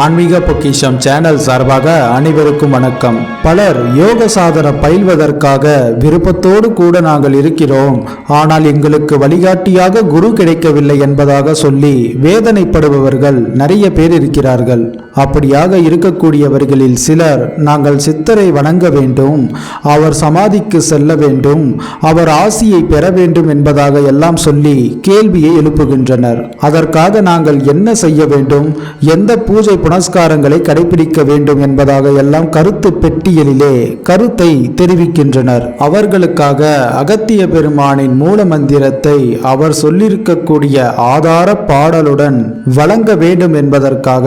ஆன்மீக பொக்கிஷம் சேனல் சார்பாக அனைவருக்கும் வணக்கம். பலர் யோக சாதன பயில்வதற்காக விருப்பத்தோடு கூட நாங்கள் இருக்கிறோம். ஆனால் எங்களுக்கு வழிகாட்டியாக குரு கிடைக்கவில்லை என்பதாக சொல்லி வேதனைப்படுபவர்கள் நிறைய பேர் இருக்கிறார்கள். அப்படியாக இருக்கக்கூடியவர்களில் சிலர் நாங்கள் சித்தரை வணங்க வேண்டும் அவர் சமாதிக்கு செல்ல வேண்டும் அவர் ஆசியை பெற வேண்டும் என்பதாக எல்லாம் சொல்லி கேள்வியை எழுப்புகின்றனர். அதற்காக நாங்கள் என்ன செய்ய வேண்டும் எந்த பூஜை புனஸ்காரங்களை கடைபிடிக்க வேண்டும் என்பதாக எல்லாம் கருத்து பெட்டியலிலே கருத்தை தெரிவிக்கின்றனர். அவர்களுக்காக அகத்திய பெருமானின் மூல மந்திரத்தை அவர் சொல்லியிருக்கக்கூடிய ஆதார பாடலுடன் வழங்க வேண்டும் என்பதற்காக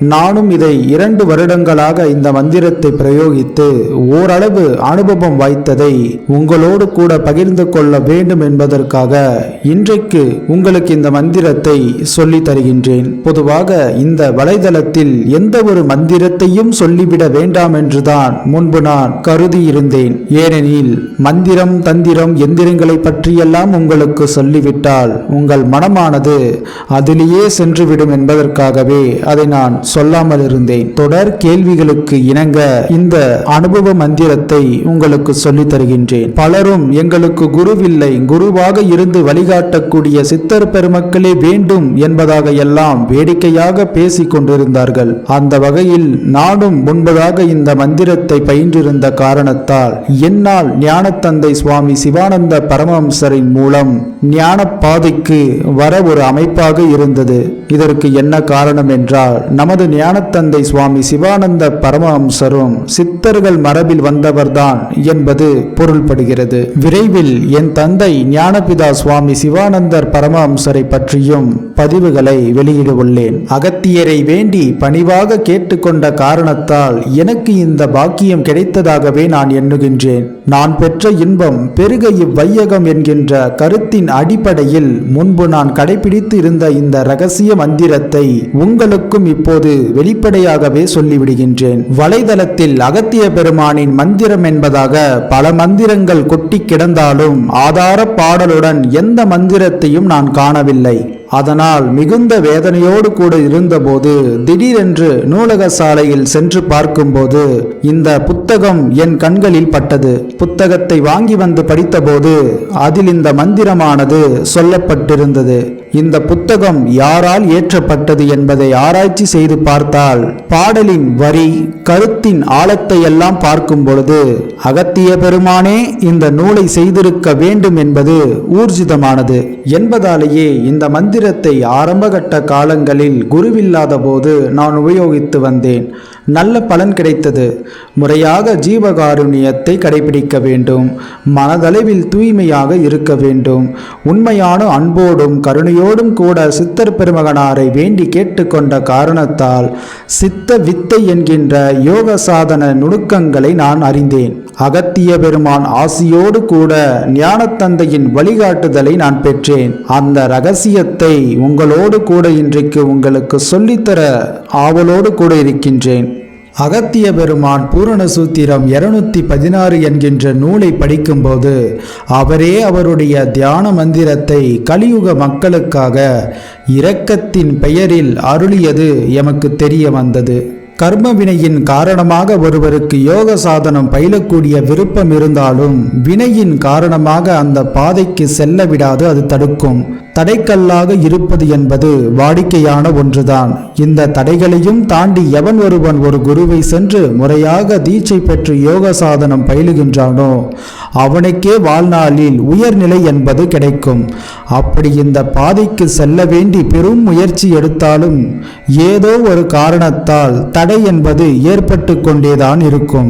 நான் நானும் இதை இரண்டு வருடங்களாக இந்த மந்திரத்தை பிரயோகித்து ஓரளவு அனுபவம் வாய்த்ததை உங்களோடு கூட பகிர்ந்து கொள்ள வேண்டும் என்பதற்காக இன்றைக்கு உங்களுக்கு இந்த மந்திரத்தை சொல்லி தருகின்றேன். பொதுவாக இந்த வலைதளத்தில் எந்த ஒரு மந்திரத்தையும் சொல்லிவிட வேண்டாம் என்றுதான் முன்பு நான் கருதி இருந்தேன் ஏனெனில் மந்திரம் தந்திரம் எந்திரங்களை பற்றியெல்லாம் உங்களுக்கு சொல்லிவிட்டால் உங்கள் மனமானது அதிலேயே சென்றுவிடும் என்பதற்காகவே அதை நான் சொல்ல சொல்லாமல் இருந்தேன். தொடர் கேள்விகளுக்கு இணங்க இந்த அனுபவ மந்திரத்தை உங்களுக்கு சொல்லித் தருகின்றேன். பலரும் எங்களுக்கு குருவில்லை. குருவாக இருந்து வழிகாட்டக்கூடிய சித்தர் பெருமக்களே வேண்டும் என்பதாக எல்லாம் வேடிக்கையாக பேசிக் கொண்டிருந்தார்கள். அந்த வகையில் நானும் முன்பதாக இந்த மந்திரத்தை பயின்றிருந்த காரணத்தால் என்னால் ஞானத்தந்தை சுவாமி சிவானந்த பரமஹம்சரின் மூலம் ஞான பாதைக்கு வர ஒரு அமைப்பாக இருந்தது. இதற்கு என்ன காரணம் என்றால் நமது ஞானத்தந்தை சுவாமி சிவானந்த பரமஹம்சரும் சித்தர்கள் மரபில் வந்தவர்தான் என்பது பொருள்படுகிறது. விரைவில் என் தந்தை ஞானபிதா சுவாமி சிவானந்தர் பரமஹம்சரை பற்றியும் பதிவுகளை வெளியிடுவுள்ளேன். உள்ளேன் அகத்தியரை வேண்டி பணிவாக கேட்டுக்கொண்ட காரணத்தால் எனக்கு இந்த பாக்கியம் கிடைத்ததாகவே நான் எண்ணுகின்றேன். நான் பெற்ற இன்பம் பெருக இவ்வையகம் என்கின்ற கருத்தின் அடிப்படையில் முன்பு நான் கடைபிடித்து இருந்த இந்த ரகசிய மந்திரத்தை உங்களுக்கும் இப்போது வெளிப்படையாகவே சொல்லிவிடுகின்றேன். வலைதளத்தில் அகத்திய பெருமானின் மந்திரம் என்பதாக பல மந்திரங்கள் கொட்டி கிடந்தாலும் ஆதார பாடலுடன் எந்த மந்திரத்தையும் நான் காணவில்லை. அதனால் மிகுந்த வேதனையோடு கூட இருந்தபோது திடீரென்று நூலக சாலையில் சென்று பார்க்கும்போது இந்த புத்தகம் என் கண்களில் பட்டது. புத்தகத்தை வாங்கி வந்து படித்தபோது அதில் இந்த மந்திரமானது சொல்லப்பட்டிருந்தது. இந்த புத்தகம் யாரால் ஏற்றப்பட்டது என்பதை ஆராய்ச்சி செய்து பார்த்தால் பாடலின் வரி கருத்தின் ஆழத்தை எல்லாம் பார்க்கும் பொழுது அகத்திய பெருமானே இந்த நூலை செய்திருக்க வேண்டும் என்பது ஊர்ஜிதமானது என்பதாலேயே இந்த மந்திரத்தை ஆரம்பகட்ட காலங்களில் குருவில்லாத போது நான் உபயோகித்து வந்தேன். நல்ல பலன் கிடைத்தது. முறையாக ஜீவகாருண்யத்தை கடைபிடிக்க வேண்டும். மனதளவில் தூய்மையாக இருக்க வேண்டும். உண்மையான அன்போடும் கருணையோடும் கூட சித்தர் பெருமகனாரை வேண்டி கேட்டுக்கொண்ட காரணத்தால் சித்த வித்தை என்கின்ற யோக சாதன நுணுக்கங்களை நான் அறிந்தேன். அகத்திய பெருமான் ஆசியோடு கூட ஞானத்தந்தையின் வழிகாட்டுதலை நான் பெற்றேன். அந்த ரகசியத்தை உங்களோடு கூட இன்றைக்கு உங்களுக்கு சொல்லித்தர ஆவலோடு கூட இருக்கின்றேன். அகத்திய பெருமான் பூரண சூத்திரம் இருநூத்தி பதினாறு என்கின்ற நூலை படிக்கும்போது அவரே அவருடைய தியான மந்திரத்தை கலியுக மக்களுக்காக இரக்கத்தின் பெயரில் அருளியது எமக்கு தெரிய வந்தது. கர்ம வினையின் காரணமாக ஒருவருக்கு யோக சாதனம் பயிலக்கூடிய விருப்பம் இருந்தாலும் வினையின் காரணமாக அந்த பாதைக்கு செல்ல விடாது அது தடுக்கும். தடைக்கல்லாக இருப்பது என்பது வாடிக்கையான ஒன்றுதான். இந்த தடைகளையும் தாண்டி எவன் ஒருவன் ஒரு குருவை சென்று முறையாக தீட்சை பெற்று யோக சாதனம் பயிலுகின்றானோ அவனுக்கே வாழ்நாளில் உயர்நிலை என்பது கிடைக்கும். அப்படி இந்த பாதைக்கு செல்ல வேண்டி பெரும் முயற்சி எடுத்தாலும் ஏதோ ஒரு காரணத்தால் தடை என்பது ஏற்பட்டு கொண்டேதான் இருக்கும்.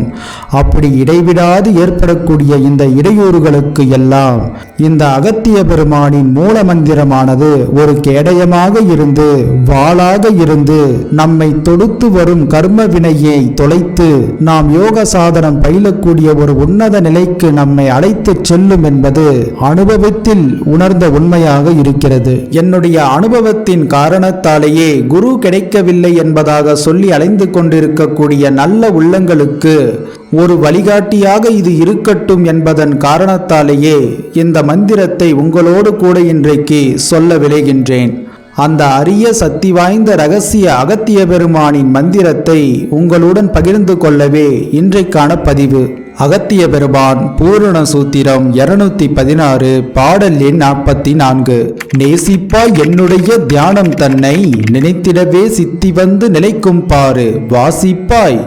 அப்படி இடைவிடாது ஏற்படக்கூடிய இந்த இடையூறுகளுக்கு எல்லாம் இந்த அகத்திய பெருமானின் மூல மந்திரமானது ஒரு கேடயமாக இருந்து வாளாக இருந்து நம்மை தொடுத்து வரும் கர்ம வினையை தொலைத்து நாம் யோக சாதனம் பயிலக்கூடிய ஒரு உன்னத நிலைக்கு நம்மை அழைத்துச் செல்லும் என்பது அனுபவத்தில் உணர்ந்த உண்மையாக இருக்கிறது. என்னுடைய அனுபவத்தின் காரணத்தாலேயே குரு கிடைக்கவில்லை என்பதாக சொல்லி அலைந்து கொண்டிருக்கக்கூடிய நல்ல உள்ளங்களுக்கு ஒரு வழிகாட்டியாக இது இருக்கட்டும் என்பதன் காரணத்தாலேயே இந்த மந்திரத்தை உங்களோடு கூட இன்றைக்கு சொல்ல விளைகின்றேன் அந்த அரிய சக்தி வாய்ந்த ரகசிய அகத்திய பெருமானின் மந்திரத்தை உங்களுடன் பகிர்ந்து கொள்ளவே இன்றைக்கான பதிவு. அகத்திய பெருமான் பூரண சூத்திரம் இருநூத்தி பதினாறு பாடல் எண் நாற்பத்தி நான்கு. நேசிப்பாய் என்னுடைய தியானம் தன்னை நினைத்திடவே சித்தி வந்து நிலைக்கும் பாரு வாசிப்பாய்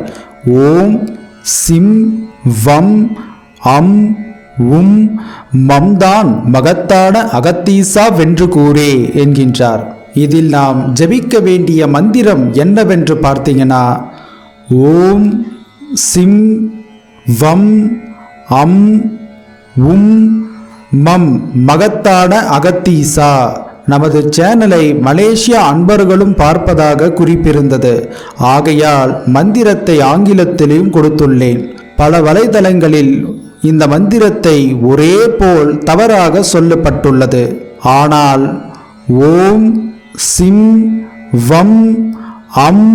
ஓம் சிம் வம் அம் உம் மம்தான் மகத்தான அகத்தீசா வென்று கூறே என்கின்றார். இதில் நாம் ஜெபிக்க வேண்டிய மந்திரம் என்னவென்று பார்த்தீங்கன்னா ஓம் சிம் வம் அம் உம் மம் மகத்தான அகத்தீசா. நமது சேனலை மலேசியா அன்பர்களும் பார்ப்பதாக குறிப்பிருந்தது. ஆகையால் மந்திரத்தை ஆங்கிலத்திலையும் கொடுத்துள்ளேன். பல வலைதளங்களில் இந்த மந்திரத்தை ஒரே போல் தவறாக சொல்லப்பட்டுள்ளது. ஆனால் ஓம் சிம் வம் அம்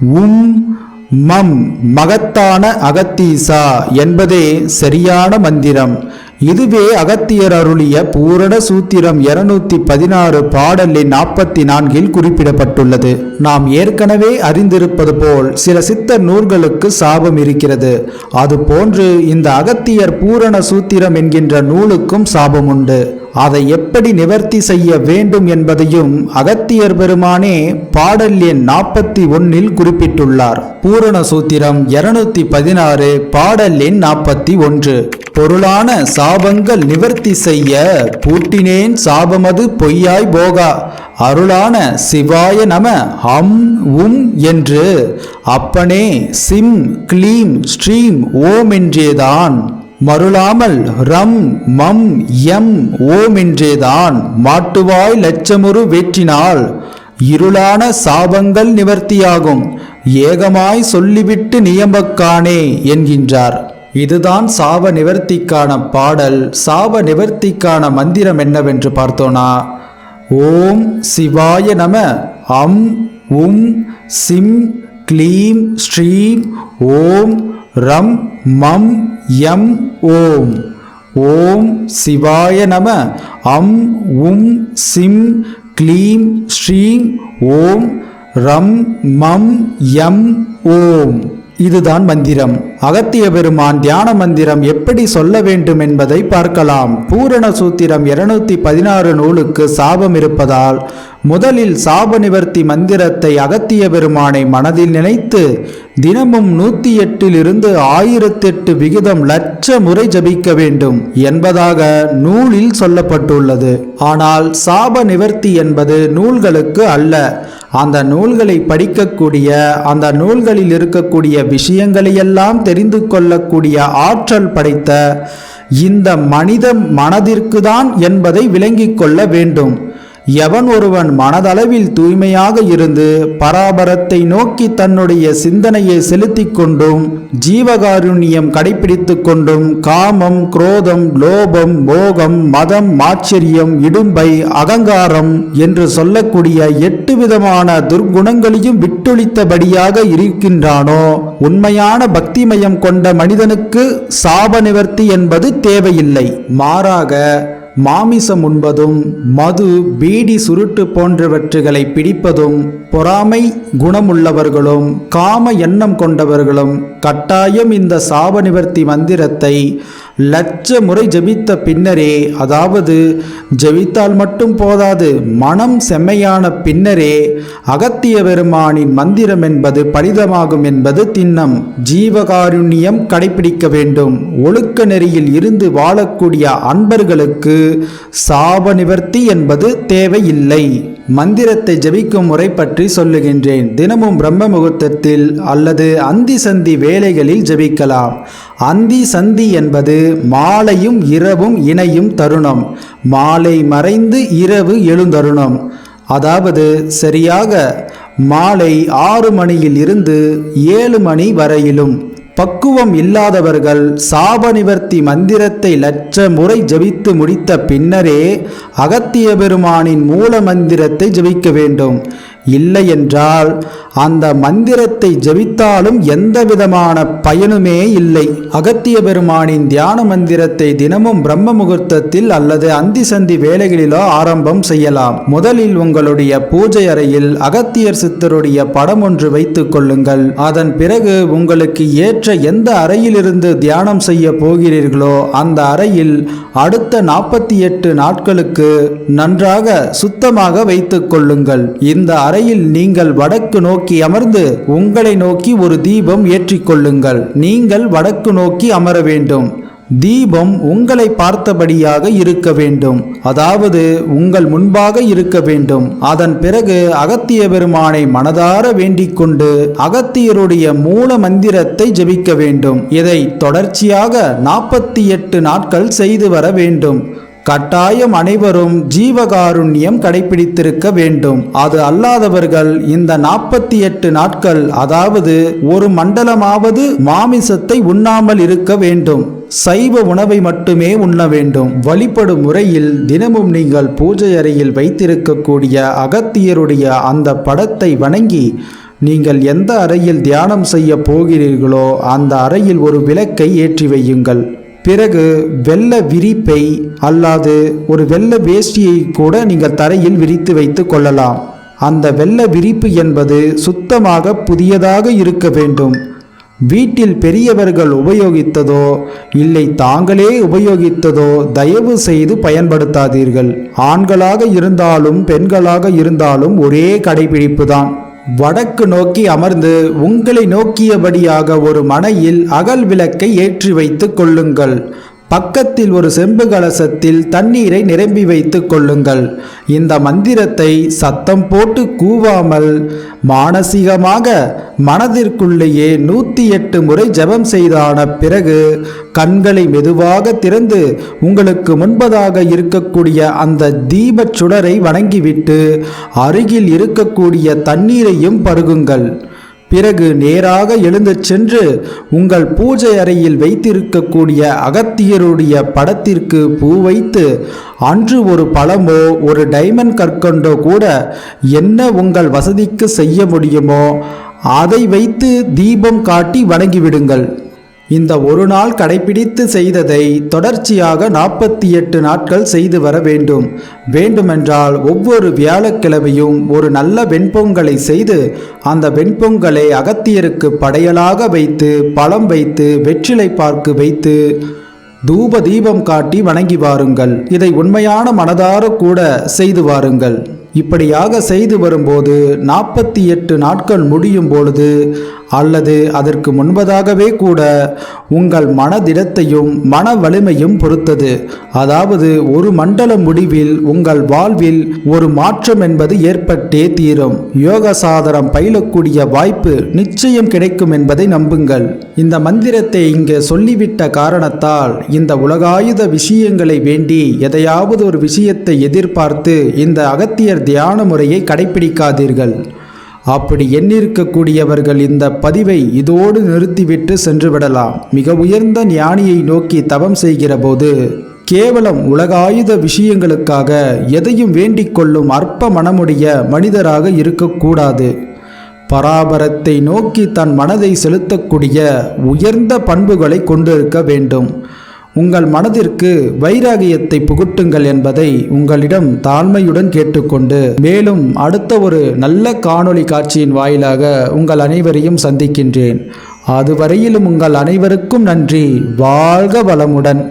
உம் மம் மகத்தான அகத்தீசா என்பதே சரியான மந்திரம். இதுவே அகத்தியர் அருளிய பூரண சூத்திரம் இருநூத்தி பதினாறு பாடலின் நாற்பத்தி நான்கில் குறிப்பிடப்பட்டுள்ளது. நாம் ஏற்கனவே அறிந்திருப்பது போல் சில சித்த நூல்களுக்கு சாபம் இருக்கிறது. அதுபோன்று இந்த அகத்தியர் பூரண சூத்திரம் என்கின்ற நூலுக்கும் சாபம் உண்டு அதை எப்படி நிவர்த்தி செய்ய வேண்டும் என்பதையும் அகத்தியர் பெருமானே பாடல் எண் நாற்பத்தி ஒன்னில் குறிப்பிட்டுள்ளார். பூரண சூத்திரம் இருநூத்தி பதினாறு பாடல் எண் நாற்பத்தி ஒன்று. பொருளான சாபங்கள் நிவர்த்தி செய்ய பூட்டினேன் சாபமது பொய்யாய் போகா. அருளான சிவாய நம அம் உம் என்று அப்பனே சிம் க்ளீம் ஸ்ரீம் ஓம் என்றேதான். மருளாமல் ரம் மம் எம் ஓம் என்றேதான். மாட்டுவாய் லட்சமுறு வேற்றினால் இருளான சாபங்கள் நிவர்த்தியாகும். ஏகமாய் சொல்லிவிட்டு நியமக்கானே என்கின்றார். இதுதான் சாப நிவர்த்திக்கான பாடல். சாப நிவர்த்திக்கான மந்திரம் என்னவென்று பார்த்தோனா? ஓம் சிவாய நம அம் உம் சிம் க்ளீம் ஸ்ரீம் ஓம் ரம் மம் எம் ஓம். ஓம் சிவாய நம. அம் உம் சிம் க்ளீம் ஸ்ரீம். ஓம் ரம் மம் எம் ஓம். இதுதான் மந்திரம். அகத்திய பெருமான் தியான மந்திரம் எப்படி சொல்ல வேண்டும் என்பதை பார்க்கலாம். பூரண சூத்திரம் இருநூத்தி பதினாறு நூலுக்கு சாபம் இருப்பதால் முதலில் சாப நிவர்த்தி மந்திரத்தை அகத்திய பெருமானை மனதில் நினைத்து தினமும் நூத்தி எட்டிலிருந்து ஆயிரத்தெட்டு விகிதம் லட்ச முறை ஜபிக்க வேண்டும் என்பதாக நூலில் சொல்லப்பட்டுள்ளது. ஆனால் சாப நிவர்த்தி என்பது நூல்களுக்கு அல்ல. அந்த நூல்களை படிக்கக்கூடிய அந்த நூல்களில் இருக்கக்கூடிய விஷயங்களையெல்லாம் தெரிந்து கொள்ளக்கூடிய ஆற்றல் படைத்த இந்த மனித மனதிற்கு தான் என்பதை விளங்கிக் கொள்ள வேண்டும். எவன் ஒருவன் மனதளவில் தூய்மையாக இருந்து பராபரத்தை நோக்கி தன்னுடைய சிந்தனையை செலுத்திக் கொண்டும் ஜீவகாருண்யம் கடைபிடித்து கொண்டும் காமம் குரோதம் லோபம் மோகம் மதம் மாச்சரியம் இடும்பை அகங்காரம் என்று சொல்லக்கூடிய எட்டு விதமான துர்குணங்களையும் விட்டொழித்தபடியாக இருக்கின்றானோ? உண்மையான பக்திமயம் கொண்ட மனிதனுக்கு சாப நிவர்த்தி என்பது தேவையில்லை. மாறாக மாமிசம் உண்பதும் மது பீடி சுருட்டு போன்றவற்றுகளை பிடிப்பதும் பொறாமை குணமுள்ளவர்களும் காம எண்ணம் கொண்டவர்களும் கட்டாயம் இந்த சாப நிவர்த்தி மந்திரத்தை லட்ச முறை ஜபித்த பின்னரே அதாவது ஜபித்தால் மட்டும் போதாது மனம் செம்மையான பின்னரே அகத்திய பெருமானின் மந்திரம் என்பது பலிதமாகும் என்பது திண்ணம். ஜீவகாருண்யம் கடைபிடிக்க வேண்டும். ஒழுக்க நெறியில் இருந்து வாழக்கூடிய அன்பர்களுக்கு சாப நிவர்த்தி என்பது தேவையில்லை. மந்திரத்தை ஜபிக்கும் முறை பற்றி சொல்லுகின்றேன். தினமும் பிரம்ம முகூர்த்தத்தில் அல்லது அந்தி சந்தி வேலைகளில் ஜபிக்கலாம். அந்தி சந்தி என்பது மாலையும் இரவும் இணையும் தருணம். மாலை மறைந்து இரவு எழுந்தருணம். அதாவது சரியாக மாலை ஆறு மணியில் இருந்து ஏழு மணி வரையிலும். பக்குவம் இல்லாதவர்கள் சாப நிவர்த்தி மந்திரத்தை லட்ச முறை ஜபித்து முடித்த பின்னரே அகத்திய பெருமானின் மூல மந்திரத்தை ஜபிக்க வேண்டும். இல்லை என்றால் அந்த மந்திரத்தை ஜெபித்தாலும் எந்த விதமான பயனுமே இல்லை. அகத்திய பெருமானின் தியான மந்திரத்தை தினமும் பிரம்ம முகூர்த்தத்தில் அல்லது அந்தி சந்தி வேலைகளிலோ ஆரம்பம் செய்யலாம். முதலில் உங்களுடைய பூஜை அறையில் அகத்தியர் சித்தருடைய படம் ஒன்று வைத்துக் கொள்ளுங்கள். அதன் பிறகு உங்களுக்கு ஏற்ற எந்த அறையிலிருந்து தியானம் செய்ய போகிறீர்களோ அந்த அறையில் அடுத்த நாற்பத்தி எட்டு நாட்களுக்கு நன்றாக சுத்தமாக வைத்துக் கொள்ளுங்கள். இந்த அறையில் நீங்கள் வடக்கு நோக்கி அமர்ந்து உங்களை நோக்கி ஒரு தீபம் ஏற்றிக்கொள்ளுங்கள். நீங்கள் வடக்கு நோக்கி அமர வேண்டும். தீபம் உங்களை பார்த்தபடியாக இருக்க வேண்டும். அதாவது உங்கள் முன்பாக இருக்க வேண்டும். அதன் பிறகு அகத்திய பெருமானை மனதார வேண்டிக்கொண்டு அகத்தியருடைய மூல மந்திரத்தை ஜெபிக்க வேண்டும். இதை தொடர்ச்சியாக நாற்பத்தி எட்டு நாட்கள் செய்து வர வேண்டும். கட்டாயம் அனைவரும் ஜீவகாருண்யம் கடைபிடித்திருக்க வேண்டும். அது அல்லாதவர்கள் இந்த நாற்பத்தி எட்டு நாட்கள் அதாவது ஒரு மண்டலமாவது மாமிசத்தை உண்ணாமல் இருக்க வேண்டும். சைவ உணவை மட்டுமே உண்ண வேண்டும். வழிபடும் முறையில் தினமும் நீங்கள் பூஜை அறையில் வைத்திருக்கக்கூடிய அகத்தியருடைய அந்த படத்தை வணங்கி நீங்கள் எந்த அறையில் தியானம் செய்ய போகிறீர்களோ அந்த அறையில் ஒரு விளக்கை ஏற்றி வையுங்கள். பிறகு வெள்ள விரிப்பை அல்லாது ஒரு வெள்ள வேஷ்டியை கூட நீங்கள் தரையில் விரித்து வைத்து கொள்ளலாம். அந்த வெள்ள விரிப்பு என்பது சுத்தமாக புதியதாக இருக்க வேண்டும். வீட்டில் பெரியவர்கள் உபயோகித்ததோ இல்லை தாங்களே உபயோகித்ததோ தயவு செய்து பயன்படுத்தாதீர்கள். ஆண்களாக இருந்தாலும் பெண்களாக இருந்தாலும் ஒரே கடைபிடிப்பு தான் வடக்கு நோக்கி அமர்ந்து உங்களை நோக்கியபடியாக ஒரு மனையில் அகல் விளக்கை ஏற்றி வைத்துக் கொள்ளுங்கள். பக்கத்தில் ஒரு செம்பு கலசத்தில் தண்ணீரை நிரம்பி வைத்து கொள்ளுங்கள். இந்த மந்திரத்தை சத்தம் போட்டு கூவாமல் மானசீகமாக மனதிற்குள்ளேயே நூற்றி எட்டு முறை ஜெபம் செய்தான பிறகு கண்களை மெதுவாக திறந்து உங்களுக்கு முன்பதாக இருக்கக்கூடிய அந்த தீபச் சுடரை வணங்கிவிட்டு அருகில் இருக்கக்கூடிய தண்ணீரையும் பருகுங்கள். பிறகு நேராக எழுந்துச் சென்று உங்கள் பூஜை அறையில் வைத்திருக்கக்கூடிய அகத்தியருடைய படத்திற்கு பூ வைத்து அன்று ஒரு பழமோ ஒரு டைமண்ட் கற்கண்டோ கூட என்ன உங்கள் வசதிக்கு செய்ய முடியுமோ அதை வைத்து தீபம் காட்டி வணங்கிவிடுங்கள். இந்த ஒரு நாள் கடைபிடித்து செய்ததை தொடர்ச்சியாக நாற்பத்தி எட்டு நாட்கள் செய்து வர வேண்டும். வேண்டுமென்றால் ஒவ்வொரு வியாழக்கிழமையும் ஒரு நல்ல வெண்பொங்கலை செய்து அந்த வெண்பொங்கலை அகத்தியருக்கு படையலாக வைத்து பழம் வைத்து வெற்றிலை பார்க்கு வைத்து தூப தீபம் காட்டி வணங்கி வாருங்கள். இதை உண்மையான மனதார கூட செய்து வாருங்கள். இப்படியாக செய்து வரும்போது நாற்பத்தி எட்டு நாட்கள் முடியும் பொழுது அல்லது அதற்கு முன்பதாகவே கூட உங்கள் மனதிடத்தையும் மன வலிமையும் பொறுத்தது. அதாவது ஒரு மண்டல முடிவில் உங்கள் வாழ்வில் ஒரு மாற்றம் என்பது ஏற்பட்டே தீரும். யோக சாதனம் பயிலக்கூடிய வாய்ப்பு நிச்சயம் கிடைக்கும் என்பதை நம்புங்கள். இந்த மந்திரத்தை இங்கே சொல்லிவிட்ட காரணத்தால் இந்த உலகாயுத விஷயங்களை வேண்டி எதையாவது ஒரு விஷயத்தை எதிர்பார்த்து இந்த அகத்தியர் தியான முறையை கடைபிடிக்காதீர்கள் அப்படி எண்ணிருக்கக்கூடியவர்கள் இந்த பதிவை இதோடு நிறுத்திவிட்டு சென்றுவிடலாம். மிக உயர்ந்த ஞானியை நோக்கி தவம் செய்கிற போது கேவலம் உலகாயுத விஷயங்களுக்காக எதையும் வேண்டிக் கொள்ளும் அற்ப மனமுடைய மனிதராக இருக்கக்கூடாது. பராபரத்தை நோக்கி தன் மனதை செலுத்தக்கூடிய உயர்ந்த பண்புகளை கொண்டிருக்க வேண்டும். உங்கள் மனதிற்கு வைராகியத்தை புகுட்டுங்கள் என்பதை உங்களிடம் தாழ்மையுடன் கேட்டுக்கொண்டு மேலும் அடுத்த ஒரு நல்ல காணொளி காட்சியின் வாயிலாக உங்கள் அனைவரையும் சந்திக்கின்றேன். அதுவரையிலும் உங்கள் அனைவருக்கும் நன்றி. வாழ்க வளமுடன்.